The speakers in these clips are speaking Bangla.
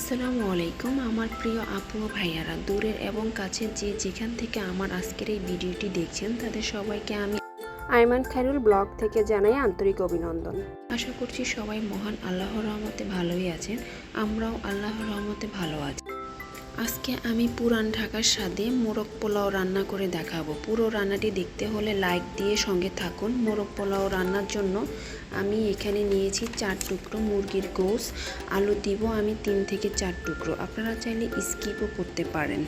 আসসালামু আলাইকুম আমার প্রিয় আপু ও ভাইয়ারা। দূরের এবং কাছে যে যেখান থেকে আমার আজকের এই ভিডিওটি দেখছেন তাদের সবাইকে আমি আইমান খাইরুল ব্লগ থেকে জানাই আন্তরিক অভিনন্দন। আশা করছি সবাই মহান আল্লাহর রহমতে ভালোই আছেন। আমরাও আল্লাহর রহমতে ভালো আছি। আজকে আমি পুরান ঢাকার স্বাদে মোরগ পোলাও রান্না করে দেখাবো। পুরো রান্নাটি দেখতে হলে লাইক দিয়ে সঙ্গে থাকুন। মোরগ পোলাও রান্নার জন্য আমি এখানে নিয়েছি চার টুকরো মুরগির গোস আলু দিব আমি তিন থেকে চার টুকরো। আপনারা চাইলে স্কিপও করতে পারেন।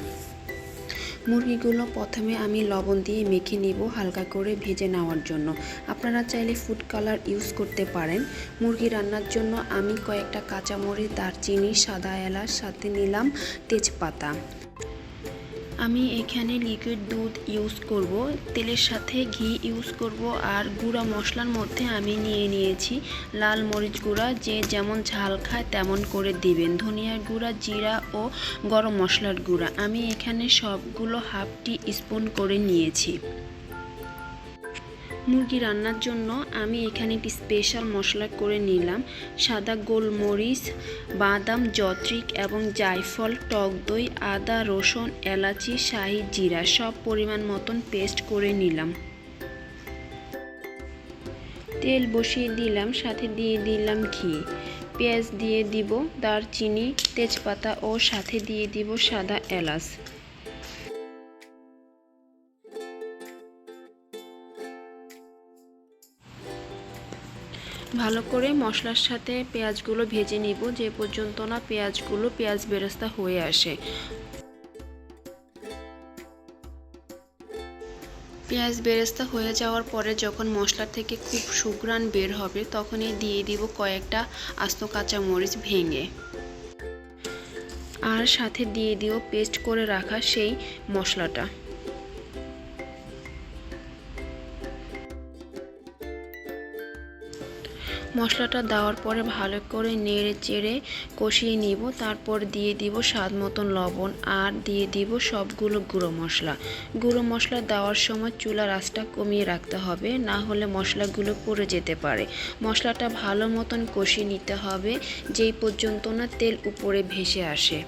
মুরগিগুলো প্রথমে আমি লবণ দিয়ে মেখে নিব হালকা করে ভেজে নেওয়ার জন্য। আপনারা চাইলে ফুড কালার ইউজ করতে পারেন। মুরগি রান্নার জন্য আমি কয়েকটা কাঁচামরিচ, দারচিনি, সাদা এলাচ, সাথে নিলাম তেজপাতা। আমি এখানে লিকুইড দুধ ইউজ করব, তেলের সাথে ঘি ইউজ করব আর গুঁড়া মশলার মধ্যে আমি নিয়ে নিয়েছি লাল মরিচ গুঁড়া, যে যেমন ঝাল খায় তেমন করে দিবেন। ধনিয়ার গুঁড়া, জিরা ও গরম মশলার গুঁড়া। আমি এখানে সবগুলো হাফ টি স্পুন করে নিয়েছি। মুরগি রান্নার জন্য আমি এখানে একটি স্পেশাল মশলা করে নিলাম। সাদা গোলমরিচ, বাদাম জত্রিক এবং জায়ফল, টক দই, আদা, রসুন, এলাচি, শাহি, জিরা সব পরিমাণ মতন পেস্ট করে নিলাম। তেল বসিয়ে দিলাম, সাথে দিয়ে দিলাম ঘি। পেঁয়াজ দিয়ে দিব, দারচিনি, তেজপাতা ও সাথে দিয়ে দিব সাদা এলাচ। ভালো করে মশলার সাথে পেঁয়াজগুলো ভেজে নিব। যে পর্যন্ত না পেঁয়াজগুলো পেঁয়াজ বেরেস্তা হয়ে আসে। পেঁয়াজ বেরেস্তা হয়ে যাওয়ার পরে যখন মশলা থেকে খুব সুঘ্রাণ বের হবে, তখনই দিয়ে দিব কয়েকটা আস্ত কাঁচা মরিচ ভেঙে। আর সাথে দিয়ে দিও পেস্ট করে রাখা সেই মশলাটা। মশলাটা দেওয়ার পরে ভালো করে নেড়ে চেড়ে কষিয়ে নিব। তারপর দিয়ে দিব স্বাদ মতন লবণ আর দিয়ে দিব সবগুলো গুঁড়ো মশলা। গুঁড়ো মশলা দেওয়ার সময় চুলা আঁচটা কমিয়ে রাখতে হবে, না হলে মশলাগুলো পড়ে যেতে পারে। মশলাটা ভালো মতন কষিয়ে নিতে হবে, যেই পর্যন্ত না তেল উপরে ভেসে আসে।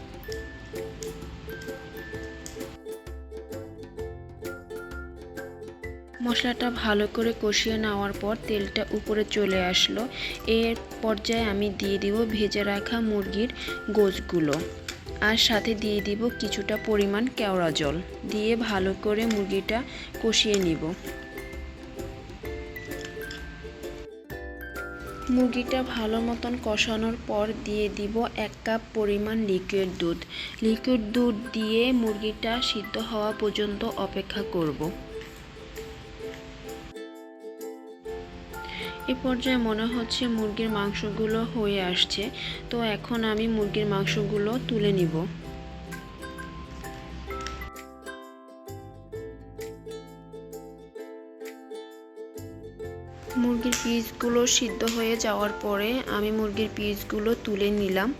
মশলাটা ভালো করে কষিয়ে নেওয়ার পর তেলটা উপরে চলে আসলো। এর পর্যায়ে আমি দিয়ে দিব ভেজে রাখা মুরগির গোছগুলো। আর সাথে দিয়ে দিব কিছুটা পরিমাণ কেওড়া জল। দিয়ে ভালো করে মুরগিটা কষিয়ে নিব। মুরগিটা ভালো মতন কষানোর পর দিয়ে দিব এক কাপ পরিমাণ লিকুইড দুধ। লিকুইড দুধ দিয়ে মুরগিটা সিদ্ধ হওয়া পর্যন্ত অপেক্ষা করব। এ পর্যায়ে মনে হচ্ছে মুরগির মাংসগুলো হয়ে আসছে। তো এখন আমি মুরগির মাংসগুলো তুলে নিব। মুরগির পিসগুলো সিদ্ধ হয়ে যাওয়ার পরে আমি মুরগির পিসগুলো তুলে নিলাম।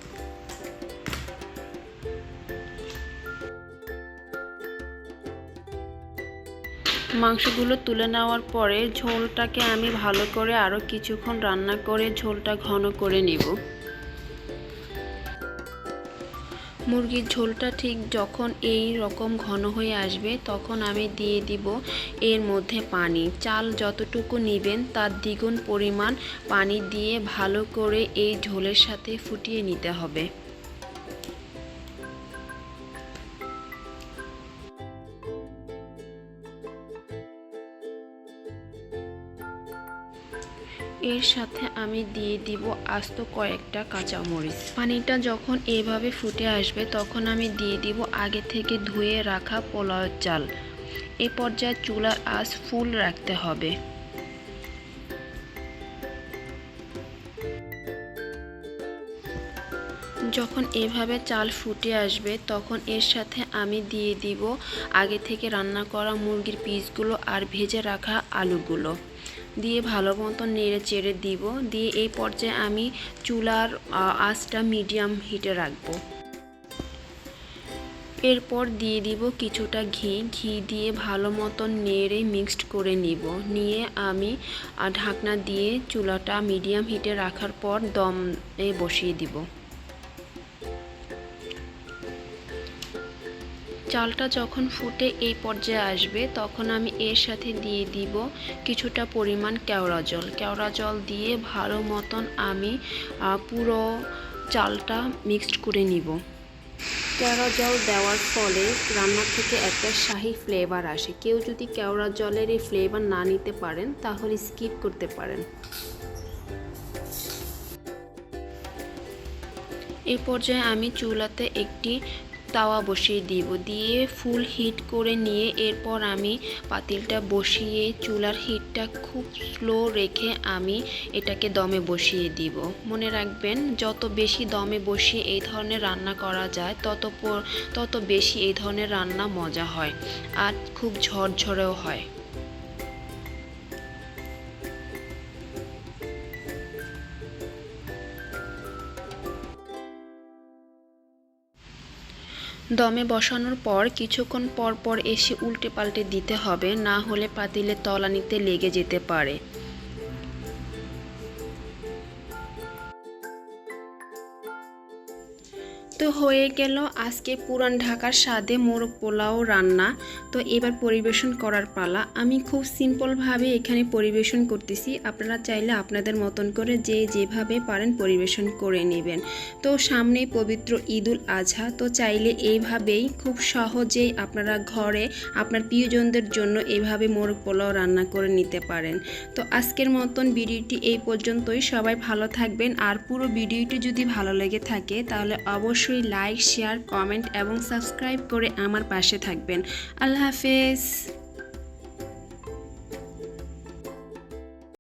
মাংসগুলো তুলে নেওয়ার পরে ঝোলটাকে আমি ভালো করে আরও কিছুক্ষণ রান্না করে ঝোলটা ঘন করে নেব। মুরগির ঝোলটা ঠিক যখন এই রকম ঘন হয়ে আসবে তখন আমি দিয়ে দিব এর মধ্যে পানি। চাল যতটুকু নেবেন তার দ্বিগুণ পরিমাণ পানি দিয়ে ভালো করে এই ঝোলের সাথে ফুটিয়ে নিতে হবে। এর সাথে আমি দিয়ে দিব আস্ত কয়েকটা কাঁচামরিচ। পানিটা যখন এভাবে ফুটে আসবে, তখন আমি দিয়ে দিব আগে থেকে ধুয়ে রাখা পোলাওয়ের চাল। এ পর্যায়ে চুলার আঁচ ফুল রাখতে হবে। যখন এভাবে চাল ফুটে আসবে, তখন এর সাথে আমি দিয়ে দিব আগে থেকে রান্না করা মুরগির পিসগুলো আর ভেজে রাখা আলুগুলো। দিয়ে ভালো মতন নেড়ে চেড়ে দিব। দিয়ে এই পর্যায়ে আমি চুলার আঁচটা মিডিয়াম হিটে রাখব। এরপর দিয়ে দিব কিছুটা ঘি। ঘি দিয়ে ভালো মতন নেড়ে মিক্সড করে নিব। নিয়ে আমি ঢাকনা দিয়ে চুলাটা মিডিয়াম হিটে রাখার পর দমে বসিয়ে দিব। চালটা যখন ফুটে এই পর্যায়ে আসবে, তখন আমি এর সাথে দিয়ে দিব কিছুটা পরিমাণ কেওড়া জল। কেওড়া জল দিয়ে ভালো মতন আমি পুরো চালটা মিক্সড করে নিব। কেওড়া জল দেওয়ার ফলে রান্না থেকে একটা শাহি ফ্লেভার আসে। কেউ যদি কেওড়া জলের এই ফ্লেভার না নিতে পারেন, তাহলে স্কিপ করতে পারেন। এই পর্যায়ে আমি চুলাতে একটি তাওয়া বসিয়ে দিব। দিয়ে ফুল হিট করে নিয়ে এরপর আমি পাতিলটা বসিয়ে চুলার হিটটা খুব স্লো রেখে আমি এটাকে দমে বসিয়ে দিব। মনে রাখবেন, যত বেশি দমে বসিয়ে এই ধরনের রান্না করা যায়, তত তত বেশি এই ধরনের রান্না মজা হয় আর খুব ঝরঝরেও হয়। দমে বসানোর পর কিছুক্ষণ পর পর এসে উল্টে পাল্টে দিতে হবে, না হলে পাতিলে তলানিতে লেগে যেতে পারে। তো হয়ে গেল আজকে পুরান ঢাকার স্বাদে মোরগ পোলাও রান্না। তো এবার পরিবেশন করার পালা। আমি খুব সিম্পলভাবে এখানে পরিবেশন করতেছি। আপনারা চাইলে আপনাদের মতন করে যে যেভাবে পারেন পরিবেশন করে নেবেন। তো সামনেই পবিত্র ঈদুল আজহা। তো চাইলে এইভাবেই খুব সহজেই আপনারা ঘরে আপনার প্রিয়জনদের জন্য এইভাবে মোরগ পোলাও রান্না করে নিতে পারেন। তো আজকের মতন ভিডিওটি এই পর্যন্তই। সবাই ভালো থাকবেন। আর পুরো ভিডিওটি যদি ভালো লেগে থাকে, তাহলে অবশ্যই লাইক শেয়ার কমেন্ট এবং সাবস্ক্রাইব করে আমার পাশে থাকবেন। আল্লাহ হাফেজ।